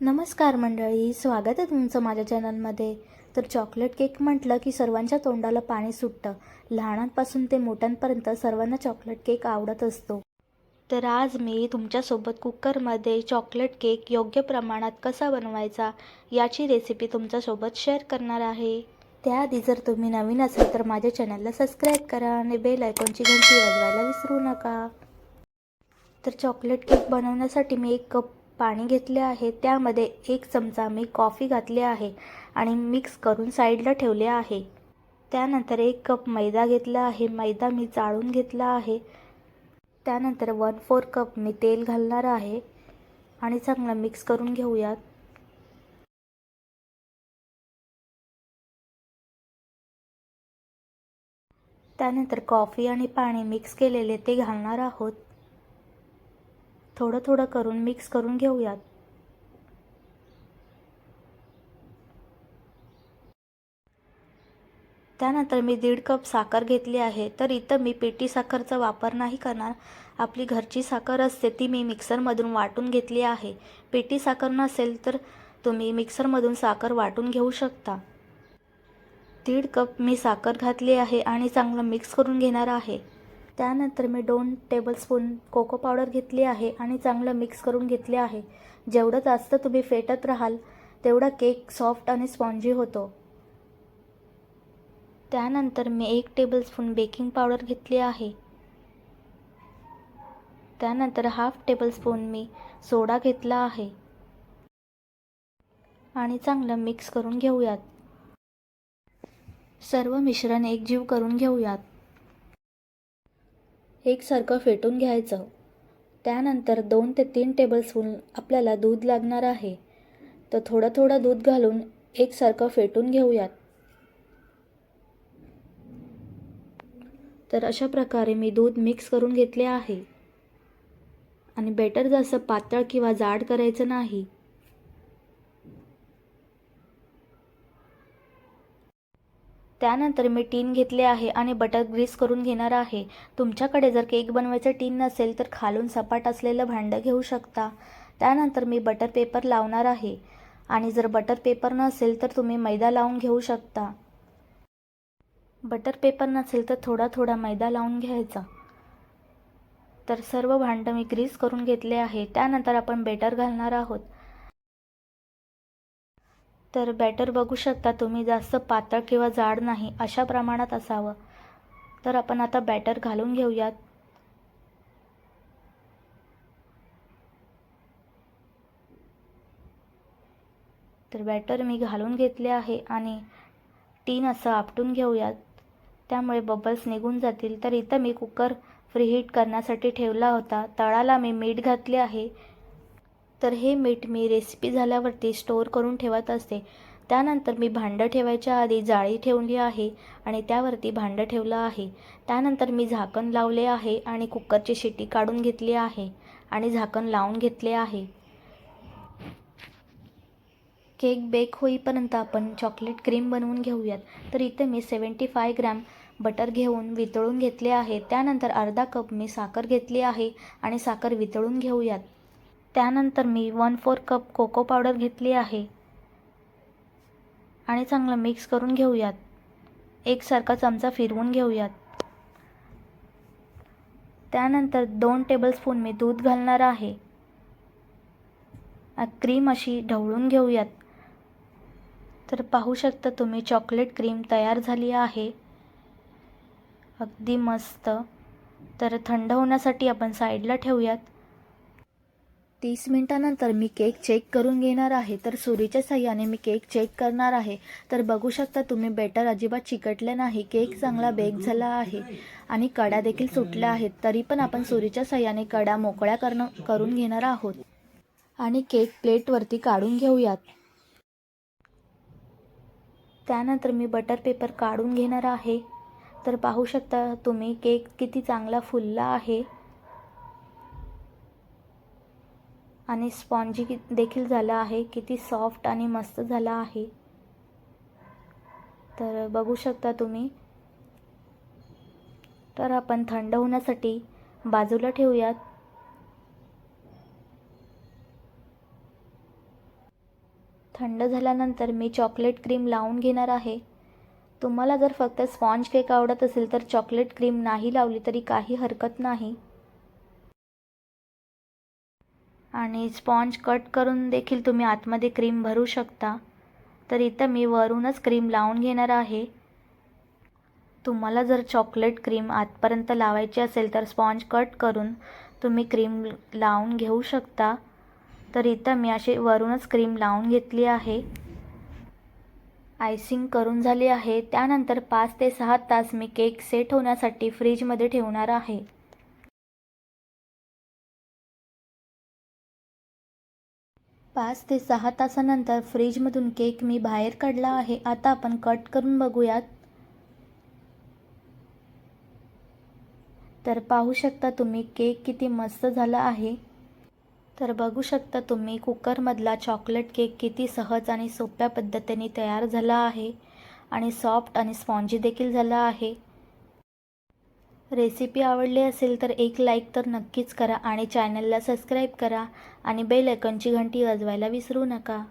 नमस्कार मंडळी स्वागत आहे तुमचं माझ्या चॅनलमध्ये. तर चॉकलेट केक म्हटलं की सर्वांच्या तोंडाला पाणी सुटतं. लहानांपासून ते मोठ्यांपर्यंत सर्वांना चॉकलेट केक आवडत असतो. तर आज मी तुमच्यासोबत कुकरमध्ये चॉकलेट केक योग्य प्रमाणात कसा बनवायचा याची रेसिपी तुमच्यासोबत शेअर करणार आहे. त्याआधी जर तुम्ही नवीन असाल तर माझ्या चॅनलला सबस्क्राईब करा आणि बेल आयकॉनची घंटी वाजवायला विसरू नका. तर चॉकलेट केक बनवण्यासाठी मी एक कप पाणी घेतले आहे. त्यामध्ये एक चमचा मी कॉफी घातली आहे आणि मिक्स करून साईडला ठेवले आहे. त्यानंतर एक कप मैदा घेतला आहे. मैदा मी चाळून घेतला आहे. त्यानंतर वन फोर कप मी तेल घालणार आहे. आणि चांगलं मिक्स करून घेऊयात. त्यानंतर कॉफी आणि पाणी मिक्स केलेले ते घालणार आहोत. थोडं थोडं करून मिक्स करून घेऊयात. त्यानंतर मी दीड कप साखर घेतली आहे तर इथं मी पेटी साखरचा वापर नाही करणार. आपली घरची साखर असते ती मी मिक्सरमधून वाटून घेतली आहे. पेटी साखर नसेल तर तुम्ही मिक्सरमधून साखर वाटून घेऊ शकता. दीड कप मी साखर घातली आहे आणि चांगलं मिक्स करून घेणार आहे. त्यानंतर मी दोन टेबलस्पून कोको पावडर घेतली आहे आणि चांगलं मिक्स करून घेतले आहे. जेवढं जास्त तुम्ही फेटत राहाल तेवढा केक सॉफ्ट आणि स्पॉन्जी होतो. त्यानंतर मी एक टेबलस्पून बेकिंग पावडर घेतली आहे. त्यानंतर हाफ टेबलस्पून मी सोडा घेतला आहे. आणि चांगलं मिक्स करून घेऊयात. सर्व मिश्रण एकजीव करून घेऊयात. एकसारखं फेटून घ्यायचं. त्यानंतर दोन ते तीन टेबलस्पून आपल्याला दूध लागणार आहे. तर थोडं थोडं दूध घालून एकसारखं फेटून घेऊयात. तर अशा प्रकारे मी दूध मिक्स करून घेतले आहे. आणि बेटर जास्त पातळ किंवा जाड करायचं नाही. त्यानंतर मी टीन घेतले आहे आणि बटर ग्रीस करून घेणार आहे. तुमच्याकडे जर केक बनवायचं टीन नसेल तर खालून सपाट असलेलं भांडं घेऊ शकता. त्यानंतर मी बटर पेपर लावणार आहे. आणि जर बटर पेपर नसेल तर तुम्ही मैदा लावून घेऊ शकता. बटर पेपर नसेल तर थोडा थोडा मैदा लावून घ्यायचा. तर सर्व भांडं मी ग्रीस करून घेतले आहे. त्यानंतर आपण बेटर घालणार आहोत. तर बॅटर बघू शकता तुम्ही जास्त पातळ किंवा जाड नाही अशा प्रमाणात असावं. तर आपण आता बॅटर घालून घेऊयात. तर बॅटर मी घालून घेतले आहे आणि टीन असं आपटून घेऊयात. त्यामुळे बबल्स निघून जातील. तर इथं मी कुकर फ्रीहीट करण्यासाठी ठेवला होता. तळाला मी मीठ घातले आहे. तर हे मीठ मी रेसिपी झाल्यावरती स्टोअर करून ठेवत असते. त्यानंतर मी भांडं ठेवायच्या आधी जाळी ठेवली आहे आणि त्यावरती भांडं ठेवलं आहे. त्यानंतर मी झाकण लावले आहे आणि कुकरची शिटी काढून घेतली आहे आणि झाकण लावून घेतले आहे. केक बेक होईपर्यंत आपण चॉकलेट क्रीम बनवून घेऊयात. तर इथे मी सेवन्टी फाय ग्रॅम बटर घेऊन वितळून घेतले आहे. त्यानंतर अर्धा कप मी साखर घेतली आहे आणि साखर वितळून घेऊयात. त्यानंतर मी one four cup cocoa powder घेतली आहे. आणि चांगलं मिक्स करून घेऊयात. एकसारखा चमचा फिरवून घेऊयात. त्यानंतर दोन टेबलस्पून मी दूध घालणार आहे. क्रीम अशी ढवळून घेऊयात. तर पाहू शकता तुम्ही चॉकलेट क्रीम तयार झाली आहे. अगदी मस्त. तर थंड होण्यासाठी आपण साईडला ठेवूयात. तीस मिनटानंतर मी केक चेक करून घेणार आहे. तर सुरीच्या सहाय्याने मी केक चेक करणार आहे. तर बघू शकता तुम्ही बेटर अजिबात चिकटले नाही. केक चांगला बेक झाला आहे आणि कडा देखील सुटल्या आहेत. तरी पण आपण सुरीच्या साह्याने कडा मोकळ्या करणं करून घेणार आहोत. आणि केक प्लेटवरती काढून घेऊयात. त्यानंतर मी बटर पेपर काढून घेणार आहे. तर पाहू शकता तुम्ही केक किती चांगला फुलला आहे. आणि स्पॉन्जी देखील झाला आहे. किती सॉफ्ट आणि मस्त झाला आहे. तर बघू शकता तुम्ही. तर आपण थंड होण्यासाठी बाजूला ठेवूयात. थंड झाल्यानंतर मी चॉकलेट क्रीम लावून घेणार आहे. तुम्हाला जर फक्त स्पॉन्ज केक आवडत असेल तर चॉकलेट क्रीम नाही लावली तरी काही हरकत नाही. आणि स्पॉन्ज कट करून देखील तुम्ही आतमध्ये क्रीम भरू शकता. तर इथं मी वरूनच क्रीम लावून घेणार आहे. तुम्हाला जर चॉकलेट क्रीम आतपर्यंत लावायची असेल तर स्पॉन्ज कट करून तुम्ही क्रीम लावून घेऊ शकता. तर इथं मी अशी वरूनच क्रीम लावून घेतली आहे. आयसिंग करून झाली आहे. त्यानंतर पाच ते सहा तास मी केक सेट होण्यासाठी फ्रीजमध्ये ठेवणार आहे. पाच ते सहा तासानंतर फ्रीजमधून केक मी बाहेर काढला आहे. आता आपण कट करून बघूयात. तर पाहू शकता तुम्ही केक किती मस्त झाला आहे. तर बघू शकता तुम्ही कुकरमधला चॉकलेट केक किती सहज आणि सोप्या पद्धतीने तयार झाला आहे. आणि सॉफ्ट आणि स्पॉन्जी देखील झाला आहे. रेसिपी आवडली असेल तर एक लाईक तर नक्कीच करा आणि चॅनलला सबस्क्राईब करा आणि बेल आयकॉनची घंटी वाजवायला विसरू नका.